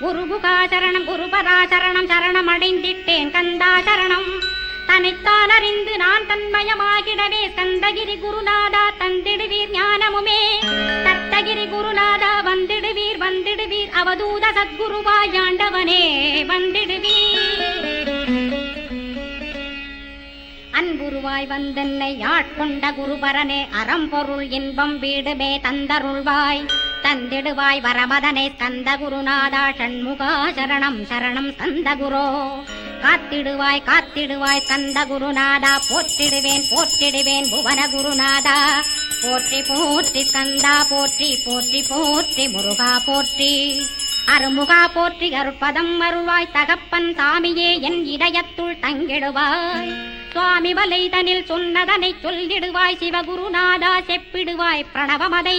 குரு குருகுகா குரு குருபராசரணம் சரணம் அடைந்திட்டேன் கந்தாசரணம். தன்னைத்தான் அறிந்து நான் தன்மயமாகிடவே ஸ்கந்தகிரி குருநாதா தந்திடுவீர் ஞானமுமே. தத்தகிரி குருநாதா வந்திடுவீர் வந்திடுவீர் அவதூத சத்குருவாயாண்டவனே வந்திடுவீர். அன்புருவாய் வந்தென்னை ஆட்கொண்ட குருபரனே அறம்பொருள் இன்பம் வீடுமே தந்தருள்வாய். தந்திடுவாய் வரமதனை தந்த குருநாதா சண்முகா சரணம் சரணம் தந்த குரோ காத்திடுவாய் காத்திடுவாய் தந்த குருநாதா போற்றிடுவேன் போற்றிடுவேன் புவன குருநாதா போற்றி போற்றி ஸ்கந்தா போற்றி போற்றி போற்றி முருகா போற்றி. அருமுகா போற்றி அருட்பதம் அருள்வாய் தகப்பன் சாமியே என் இதயத்துள் தங்கிடுவாய். சுவாமி வலைதனில் சொன்னதனை சொல்லிடுவாய் சிவகுருநாதா செப்பிடுவாய் பிரணவமதை.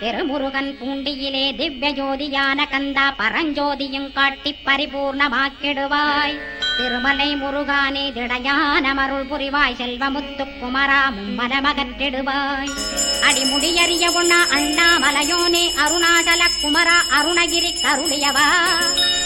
திருமுருகன் பூண்டியிலே திவ்ய ஜோதியான கந்தா பரஞ்சோதியும் காட்டி பரிபூர்ணமாக்கிடுவாய். திருமலை முருகானே திடையான மருள் புரிவாய் செல்வமுத்து குமரா மும்மனமகற்றிடுவாய் அடிமுடியறிய உண்ணா அண்ணாமலையோனே அருணாசல குமரா அருணகிரி கருளியவா.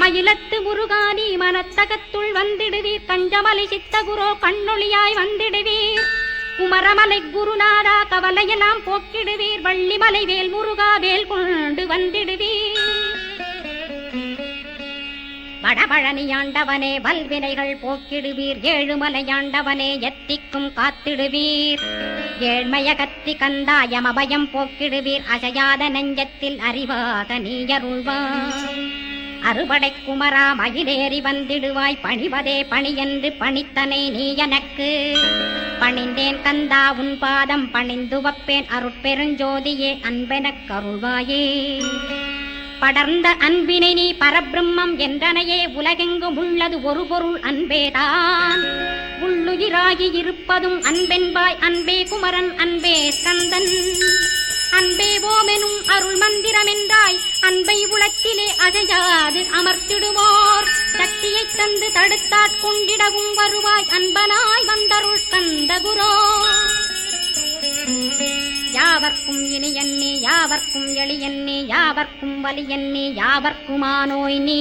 மயிலத்து முருகானி மனத்தகத்துள் வந்திடுவீர். கஞ்சமலை சித்தகுரோ கண்ணொளியாய் வந்திடுவீர். குமரமலை குருநாதா கவலையெல்லாம் போக்கிடுவீர். வள்ளிமலை வேல் முருகா வேல் கொண்டு வந்திடுவீர். வடபழனியாண்டவனே வல்வினைகள் போக்கிடுவீர். ஏழுமலையாண்டவனே எத்திக்கும் காத்திடுவீர். ஏழ்மைய கத்தி கந்தாயம் அபயம் போக்கிடுவீர். அசையாத நெஞ்சத்தில் அறிவாக நீயருள்வாய் அறுபடை குமரா மயிலேறி வந்திடுவாய். பணிவதே பணி என்று பணித்தனை நீ எனக்கு பணிந்தேன் கந்தா உன் பாதம் பணிந்து வப்பேன் அருட்பெருஞ்சோதியே அன்பெனக் கருள்வாயே. படர்ந்த அன்பினை நீ பரபிரம்மம் என்றனையே உலகெங்கும் உள்ளது ஒரு பொருள் அன்பேதான் உள்ளுயிராகி இருப்பதும் அன்பென்பாய். அன்பே குமரன் அன்பே கந்தன். அன்பே ஓமெனும் அருள் மந்திரமென்றாய் அன்பை உலக்கிலே அசையாது அமர்த்திடுவோர். சக்தியை தந்து தடுத்தாட்கொண்டிடவும் வருவாய் அன்பனாய் வந்தருள் தந்த குரோ யாவர்க்கும் இனி யாவர்க்கும் எளியன்னே யாவர்க்கும் வலியன்னே யாவர்க்குமானோய் நீ.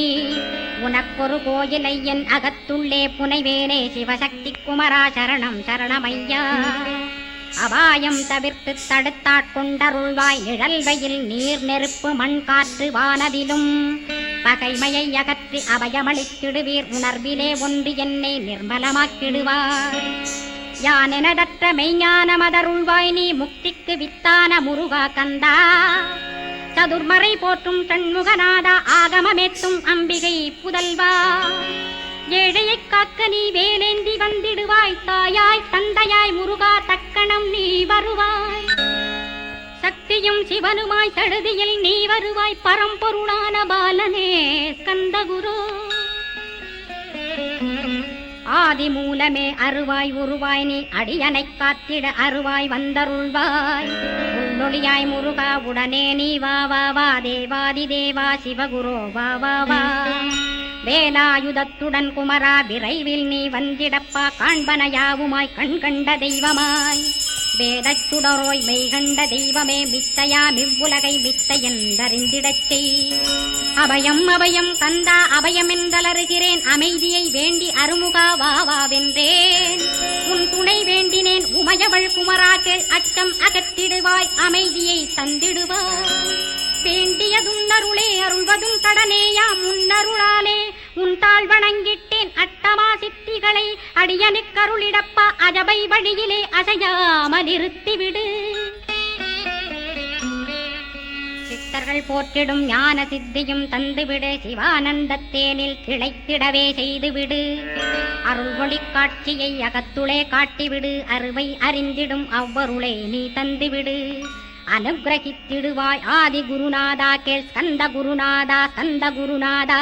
உனக்கொரு கோயிலையன் அகத்துள்ளே புனைவேனே சிவசக்தி குமரா சரணம் சரணமையா அபாயம் தவிர்த்து தடுத்தாட்கொண்டருள்வாய் இழல்வையில் நீர் நெருப்பு மண் காற்று வானதிலும். பகைமையை அகற்றி அபயமளித்திடுவீர். உணர்விலே ஒன்று என்னை நிர்மலமாக்கிடுவார். யானெனதற்ற மெய்ஞான மதருள்வாய். நீ முக்திக்கு வித்தான முருகா கந்தா. சதுர்மறை போற்றும் சண்முகநாதா. ஆகமமேத்தும் அம்பிகை புதல்வா. ஏழையை காக்க நீ வேலேந்தி வந்திடு. சக்தியும் சிவனுமாய் சடுதியில் நீ வருவாய் பரம்பொருளான பாலனே ஸ்கந்தகுரு. ஆதி மூலமே அருவாய் உருவாய் நீ அடியனை காத்திட அருவாய் வந்தருள்வாய். உள்ளொளியாய் முருகா உடனே நீ வா வா வா தேவாதி தேவா சிவகுரு வா வா வா. வேலாயுதத்துடன் குமரா விரைவில் நீ வந்திடப்பா காண்பனையாவுமாய் கண் கண்ட தெய்வமாய். வேதச் சுடரோய் மெய் தெய்வமே மித்தையா மிவ்வுலகை மித்தை என்றறிந்திடச் செய். அபயம் அபயம் தந்தா அபயமென்றலறுகிறேன். அமைதியை வேண்டி அருமுகா வா வா உன் துணை வேண்டினேன் உமையவள் குமராக்கள் அச்சம் அகற்றிடுவாய் அமைதியை தந்திடுவாய். வேண்டியதுன்னருளே அருள்வதும் கடனேயா முன்னருளாலே உன் தாழ் வணங்கிட்டேன் அட்டவாசி சித்திகளை அடியனுக்கருளிடப்பா அஜபை வழியிலே அசையாமல் இருத்திவிடு சித்தர்கள் போற்றிடும் ஞான சித்தியும் தந்துவிடு. சிவானந்தத் தேனில் திளைத்திடவே செய்துவிடு. அருள்மொழி காட்சியை அகத்துளே காட்டிவிடு. அருவை அறிந்திடும் அவ்வருளை நீ தந்துவிடு. அனுகிரகித்திடுவாய் ஆதி குருநாதா கேள் ஸ்கந்த குருநாதா ஸ்கந்த குருநாதா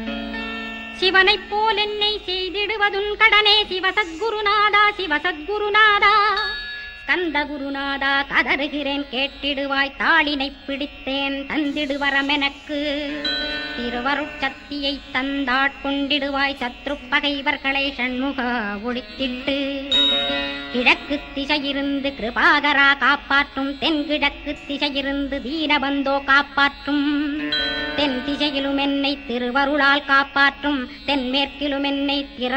சிவனைப் போல் என்னை செய்திடுவதுன் கடனே சிவசத்குருநாதா சிவசத்குருநாதா. கந்த குருநாதா கதறுகிறேன் கேட்டிடுவாய் தாளினை பிடித்தேன் தந்திடுவரம் எனக்கு திருவருட்சக்தியை தந்தாட்கொண்டிடுவாய் சத்ரு பகைவர்களை சண்முக ஒழித்திட்டு கிழக்கு திசையிருந்து கிருபாகரா காப்பாற்றும் தென்கிழக்கு திசையிருந்து தீனபந்தோ காப்பாற்றும். தென் என்னை திருவருளால் காப்பாற்றும் தென்மேற்கிலும் என்னை திரள்